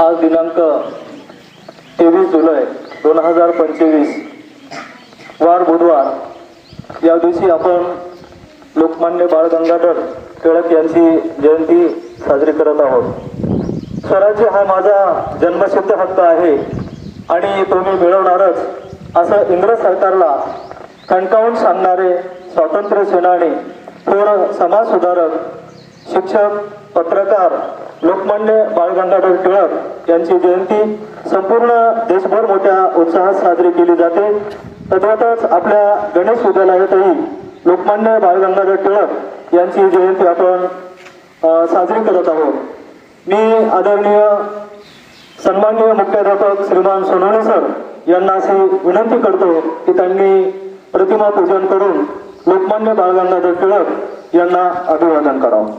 आज दिनांक तेवीस जुलै दोन हजार पंचवीस वार बुधवार. या दिवशी आपण लोकमान्य बाळ गंगाधर टिळक यांची जयंती साजरी करत आहोत. स्वराज्य हा माझा जन्मसिद्ध हक्क आहे आणि तो मी मिळवणारच असं इंग्रज सरकारला कणकावून सांगणारे स्वातंत्र्य सेनानी थोर समाज सुधारक शिक्षक पत्रकार लोकमान्य बाळ गंगाधर टिळक यांची जयंती संपूर्ण देशभर मोठ्या उत्साहात साजरी केली जाते. तद्वातच आपल्या गणेश विद्यालयातही लोकमान्य बाळ गंगाधर टिळक यांची जयंती आपण साजरी करत आहोत. मी आदरणीय सन्माननीय मुख्याध्यापक श्रीमान सोनवणे सर यांना अशी विनंती करतो की त्यांनी प्रतिमा पूजन करून लोकमान्य बाळ गंगाधर टिळक यांना अभिवादन करावं.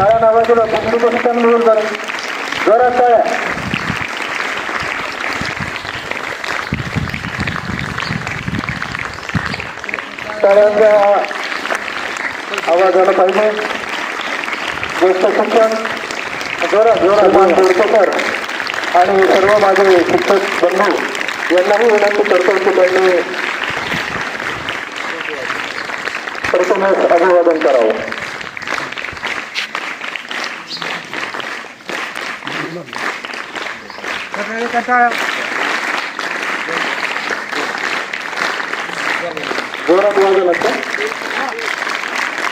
टाळ्या नावाची तुमची गोष्ट मिळून जरा जोरात टाळ्या टाळ्यांचा आवाज आला पाहिजे. ज्येष्ठ शिक्षण. जोरात जोरात. मान बोडकेकर आणि सर्व माझे शिक्षक बंधू यांनाही विनंती करतो की त्यांनी प्रथमच अभिवादन करावं. bulan. Karena kata Borat warga lah,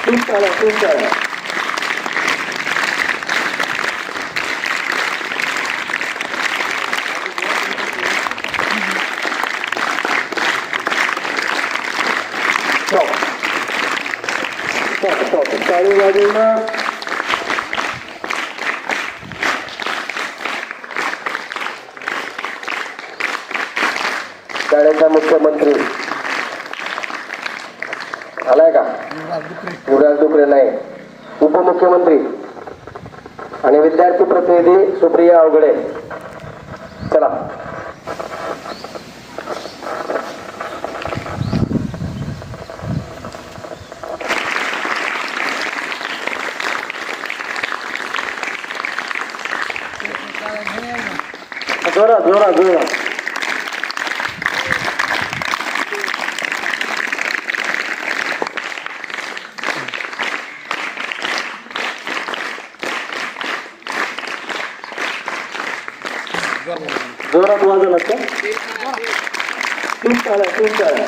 Tuntala, lah. Stop. Stop, stop. lagi wajahnya. शाळेचा मुख्यमंत्री. आलाय का? युवराज डुकरे नाही. उपमुख्यमंत्री. आणि विद्यार्थी प्रतिनिधी सुप्रिया अवघडे. चला. जोरा जोरा जोरा जोरात वाजव लागतं तीन टाळ्या तीन टाळ्या